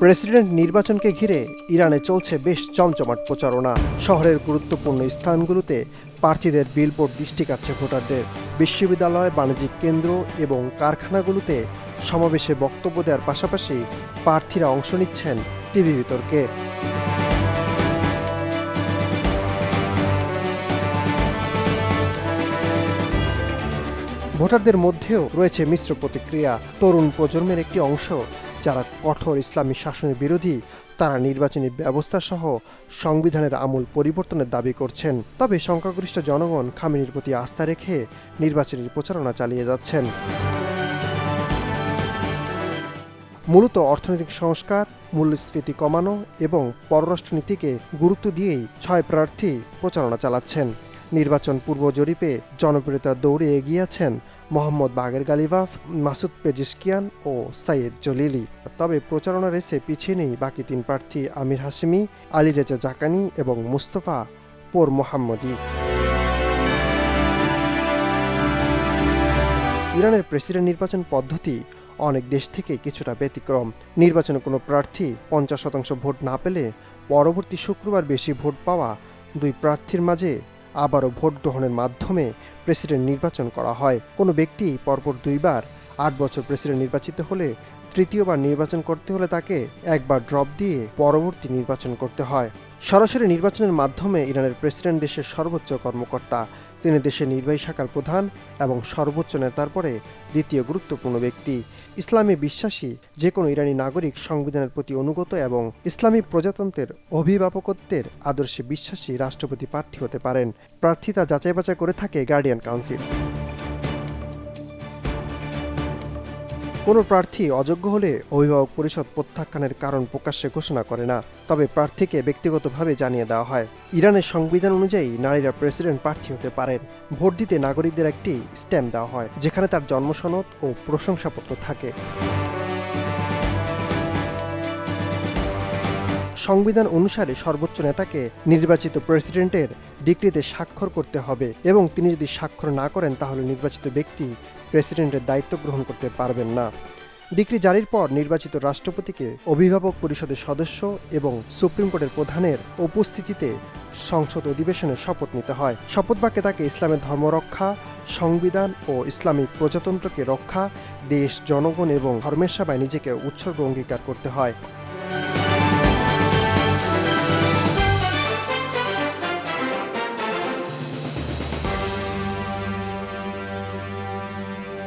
President নির্বাচনকে ঘিরে ইরানে চলছে বেশ চমচমাট প্রচারণা। শহরের গুরুত্বপূর্ণ স্থানগুলোতে প্রার্থীদের বিলবোর্ড দৃষ্টি কাটছে ভোটারদের। বিশ্ববিদ্যালয়, বাণিজ্যিক কেন্দ্র এবং কারখানাগুলোতে সমাবেশে বক্তব্য দেওয়ার পাশাপাশি প্রার্থীরা অংশ নিচ্ছেন টিভি বিতর্কে। ভোটারদের মধ্যেও রয়েছে মিশ্র প্রতিক্রিয়া। তরুণ প্রজন্মের একটি অংশ যারা কঠোর ইসলামী শাসনের বিরোধী, তারা নির্বাচনী ব্যবস্থা সহ সংবিধানের আমূল পরিবর্তনের দাবি করছেন। তবে সংখ্যাগরিষ্ঠ জনগণ খামেনির প্রতি আস্থা রেখে নির্বাচনী প্রচারণা চালিয়ে যাচ্ছেন। মূলত অর্থনৈতিক সংস্কার, মূল্যস্ফীতি কমানো এবং পররাষ্ট্রনীতিকে গুরুত্ব দিয়েই ছয় প্রার্থী প্রচারণা চালাচ্ছেন। নির্বাচন পূর্ব জরিপে জনপ্রিয়তা দৌড়ে এগিয়ে আছেন Mohammad Bagher Ghalibaf, Masoud Pezeshkian ও সাইয়েদ জলিলি। তবে প্রচারণা রেসে পিছিয়ে নেই বাকি তিন প্রার্থী আমির হাসিমি আলী রেজা জাকানি এবং মুস্তফা পোর মোহাম্মদী। ইরানের প্রেসিডেন্ট নির্বাচন পদ্ধতি অনেক দেশ থেকে কিছুটা ব্যতিক্রম। নির্বাচনে কোনো প্রার্থী পঞ্চাশ শতাংশ ভোট না পেলে পরবর্তী শুক্রবার বেশি ভোট পাওয়া দুই প্রার্থীর মাঝে আবারও ভোট গ্রহণের মাধ্যমে প্রেসিডেন্ট নির্বাচন করা হয়। কোনো ব্যক্তি পরপর দুইবার আট বছর প্রেসিডেন্ট নির্বাচিত হলে তৃতীয়বার নির্বাচন করতে হলে তাকে একবার ড্রপ দিয়ে পরবর্তী নির্বাচন করতে হয়। সরাসরি নির্বাচনের মাধ্যমে ইরানের প্রেসিডেন্ট দেশের সর্বোচ্চ কর্মকর্তা তিনি দেশের নির্বাহী শাখার প্রধান এবং সর্বোচ্চ নেতার পরে দ্বিতীয় গুরুত্বপূর্ণ ব্যক্তি। ইসলামী বিশ্বাসী যে কোনো ইরানি নাগরিক সংবিধানের প্রতি অনুগত এবং ইসলামী প্রজাতন্ত্রের অভিভাবকত্বের আদর্শে বিশ্বাসী রাষ্ট্রপতি প্রার্থী হতে পারেন। প্রার্থিতা যাচাই বাছাই করে থাকে গার্ডিয়ান কাউন্সিল। কোনো প্রার্থী অযোগ্য হলে অভিভাবক পরিষদ প্রত্যাখ্যানের কারণ প্রকাশ্যে ঘোষণা করে না, তবে প্রার্থীকে ব্যক্তিগতভাবে জানিয়ে দেওয়া হয়। ইরানের সংবিধান অনুযায়ী নারীরা প্রেসিডেন্ট প্রার্থী হতে পারেন। ভোট দিতে নাগরিকদের একটি স্ট্যাম্প দেওয়া হয়, যেখানে তার জন্মসনদ ও প্রশংসাপত্র থাকে। সংবিধান অনুসারে সর্বোচ্চ নেতাকে নির্বাচিত প্রেসিডেন্টের ডিক্রিতে স্বাক্ষর করতে হবে এবং তিনি যদি স্বাক্ষর না করেন, তাহলে নির্বাচিত ব্যক্তি প্রেসিডেন্টের দায়িত্ব গ্রহণ করতে পারবেন না। ডিগ্রি জারির পর নির্বাচিত রাষ্ট্রপতিকে অভিভাবক পরিষদের সদস্য এবং সুপ্রিম কোর্টের প্রধানের উপস্থিতিতে সংসদ অধিবেশনে শপথ নিতে হয়। শপথ বাক্যে তাকে ইসলামের ধর্ম রক্ষা, সংবিধান ও ইসলামিক প্রজাতন্ত্রকে রক্ষা, দেশ, জনগণ এবং ধর্মের সেবায় নিজেকে উৎসর্গ অঙ্গীকার করতে হয়।